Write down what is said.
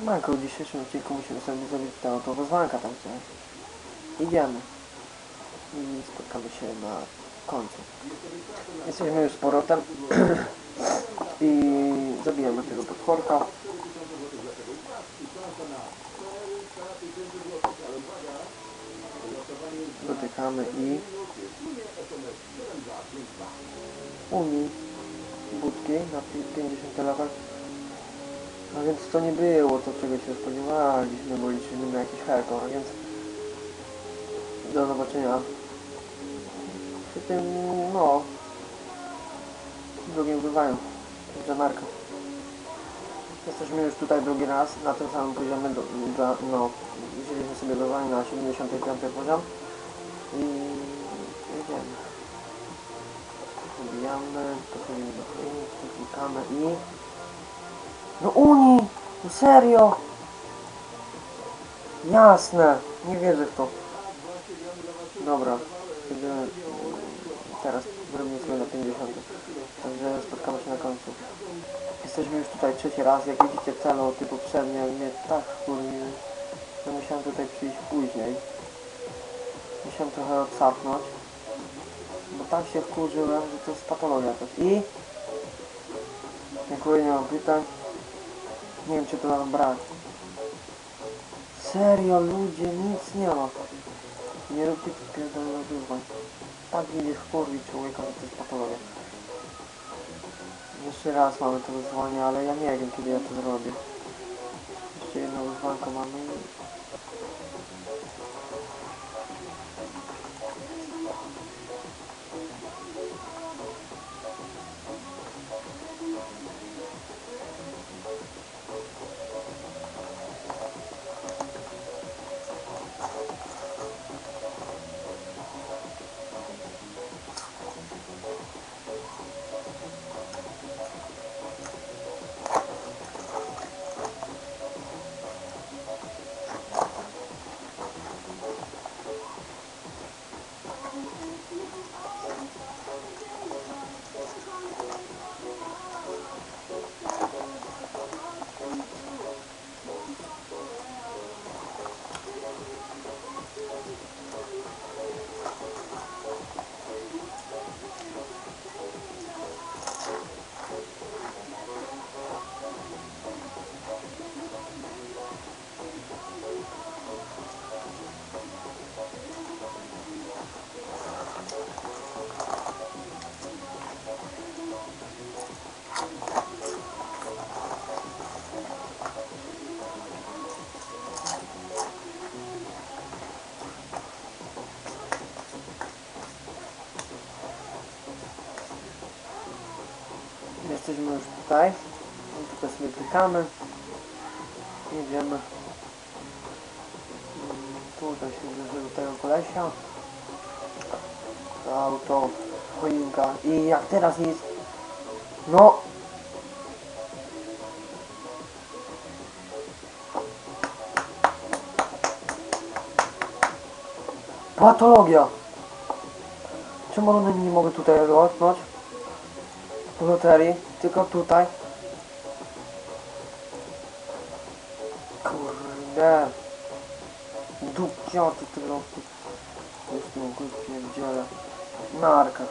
Siemanko, w dzisiejszym odcinku musimy sobie zrobić tę oto wezwanka tam coś. Idziemy. I spotkamy się na końcu. Jesteśmy już z powrotem. I zabijemy tego potworka. Dotykamy i Uni budki na pi- 50 level. A więc to nie było to, czego się spodziewaliśmy, bo liczyliśmy na jakiś hardcore, a więc do zobaczenia przy tym, no, drugim wyzwaniu, Jamarka. Jesteśmy już tutaj drugi raz na tym samym poziomie, do, do, no, wzięliśmy sobie wyzwanie na 75 poziom i jedziemy. Pobijamy, podchodzimy do kliniczki, klikamy i no Uni! No serio! Jasne! Nie wierzę w to. Dobra. Będziemy teraz sobie na 50. Także spotkamy się na końcu. Jesteśmy już tutaj trzeci raz. Jak widzicie celu typu poprzednie mnie tak wkurwiły, że musiałem tutaj przyjść później. Musiałem trochę odsapnąć. Bo tak się wkurzyłem, że to jest patologia też. I... Dziękuję, nie mam pytań. Nie wiem, czy to mam brać. Serio, ludzie, nic nie ma. Nie róbcie tych pierdolonych wyzwań. Tak idzie wkurwić człowieka, że jest patologia. Jeszcze raz mamy to wyzwanie, ale ja nie wiem, kiedy ja to zrobię. Jeszcze jedno wyzwanko mamy Jesteśmy już tutaj. I tutaj sobie klikamy. Jedziemy. Mm, Tutaj się zbliży do tego kolesia. To Auto, choinka. I jak teraz jest... No! Patologia! Czemu one nie mogę tutaj lotnąć? W loterii, tylko tutaj. Kurde. Dupciaty ty roku. Już tu pierdzielę. Narka.